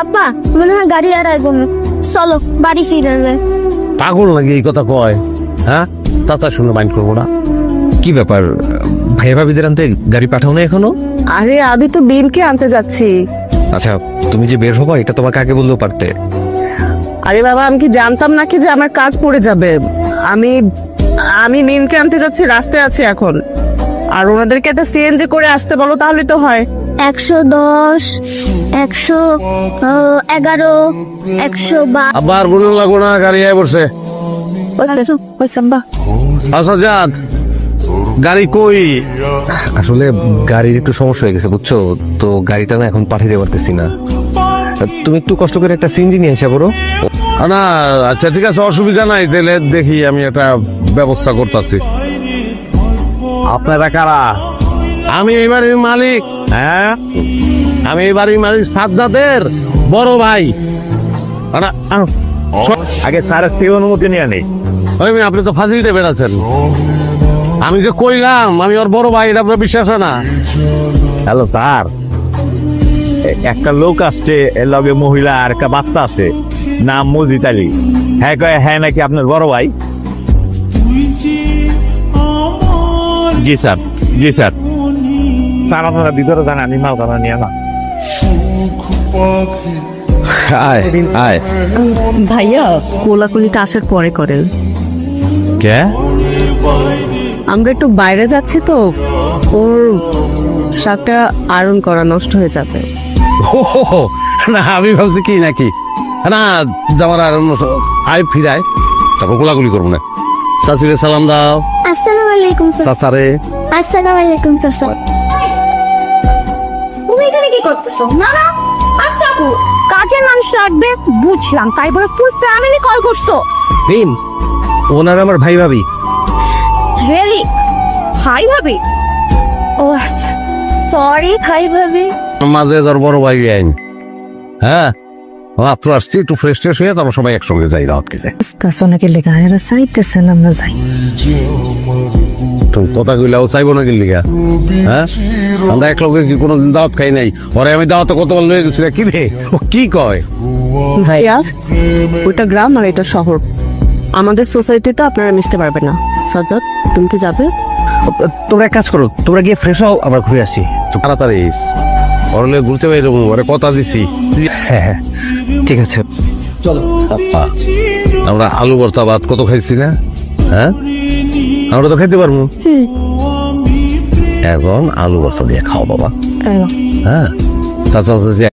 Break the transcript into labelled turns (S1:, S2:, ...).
S1: আব্বা মনে হয় গাড়ি আর আসব না। চলো বাড়ি ফিরে যায়
S2: পাগল নাকি এই কথা কয়? হ্যাঁ? তাতা শুনে মাইন্ড করব না।
S3: কি ব্যাপার? ভাই ভাবিদের আনতে গাড়ি পাঠাও না এখনও?
S4: আরে আমি তো বিনকে আনতে যাচ্ছি।
S3: আচ্ছা তুমি যে বের হবা এটা তোমাকে আগে বললেও পারতে।
S4: আরে বাবা আমি কি জানতাম নাকি যে আমার কাজ পড়ে যাবে? আমি আমি মিনকে আনতে যাচ্ছি রাস্তায় আছি এখন। আর ওনাদেরকে একটা সিএনজি করে আসতে বলো তাহলে তো হয়।
S1: একশো দশ একশো এগারো একশো বা
S2: আবার বলুন লাগবো না গাড়ি আয় বসে। আচ্ছা যাত গাড়ি কই?
S3: আসলে গাড়ির একটু সমস্যা হয়ে গেছে বুঝছ? তো গাড়িটা না এখন পাঠিয়ে দিতে পারতেছি না। তুমি একটু কষ্ট করে একটা সিনজি নিয়ে এসে বলো
S2: না আচ্ছা ঠিক আছে অসুবিধা নাই তাহলে দেখি আমি একটা ব্যবস্থা করতেছি। আপনারা কারা? আমি এই বাড়ির মালিক। হ্যাঁ? আমি এই বাড়ির মালিক বড় ভাই।
S5: আগে স্যারের থেকে অনুমতি নিয়ে নেই
S2: আপনি তো ফাঁসিতে বেড়াচ্ছেন। আমি যে কইলাম, আমি ওর বড় ভাই, এটা আপনার বিশ্বাস না?
S5: Hello, sir. একটা লোক আসছে, এর লগে মহিলা আর একটা বাচ্চা আছে। নাম মজিদ আলী। হ্যাঁ কয় হ্যাঁ নাকি আপনার বড় ভাই? জি, স্যার। জি, স্যার। স্যার আপনারা ভিতরে যান আমি মালখানা নিয়ে না।
S3: আয় আয়।
S4: ভাইয়া কোলাকুলিটা আসার পরে করেন।
S3: কে?
S4: আমরা একটু বাইরে যাচ্ছি তো ওর শাকটা আয়রন করা নষ্ট হয়ে যাবে।
S2: না আমি ভাবছি কি নাকি? না আর অন্য আয় ফিরায় তারপর গোলাগুলি করব না। চাচিরে সালাম দাও।
S1: আসসালামু আলাইকুম স্যার।
S2: চাচারে।
S1: আসসালামু আলাইকুম এখানে কি করতেছো না না। আচ্ছা আপু কাজের মানুষ লাগবে বুঝলাম। তাই বলে ফুল ফ্যামিলি কল করছ।
S3: ভীম ওনার আমার ভাই ভাবি।
S1: রিয়েলি হাই ভাবি? ও আচ্ছা সরি ভাই ভাবি।
S2: মাঝে তোর বড় ভাই আইন। হ্যাঁ মাত্র আসছি একটু ফ্রেশ ট্রেশ হয়ে তারপর সবাই একসঙ্গে যাই দাওয়াত খেতে।
S6: illegal, era saite আমরা যাই।
S2: তো কথা কইলাও চাইব না কিনলি হ্যাঁ? আমরা এক লগে কি কোনোদিন দাওয়াত খাই নাই? ওরে আমি দাওয়াতে কতবার লয়ে গেছি রে, কি রে? ও কি কয়?
S4: ভাইয়া ওইটা গ্রাম আর এটা শহর। আমাদের সোসাইটিতে আপনারা মিশতে পারবেন না। সাজ্জাদ তুমি কি যাবে?
S3: তোমরা এক কাজ করো তোমরা গিয়ে ফ্রেশ হও আবার ঘুরে আসি।
S2: তাড়াতাড়ি লগে ঘুরতে বাইরে ওরে কথা দিছি।
S3: হ্যাঁ হ্যাঁ ঠিক আছে।
S2: আপ্পা, আমরা আলু ভর্তা ভাত কত খাইছি না? হ্যাঁ? আমরা তো খেতে পারব। এখন আলু বস্তা দিয়ে খাও বাবা। হ্যাঁ। চাচা চাচি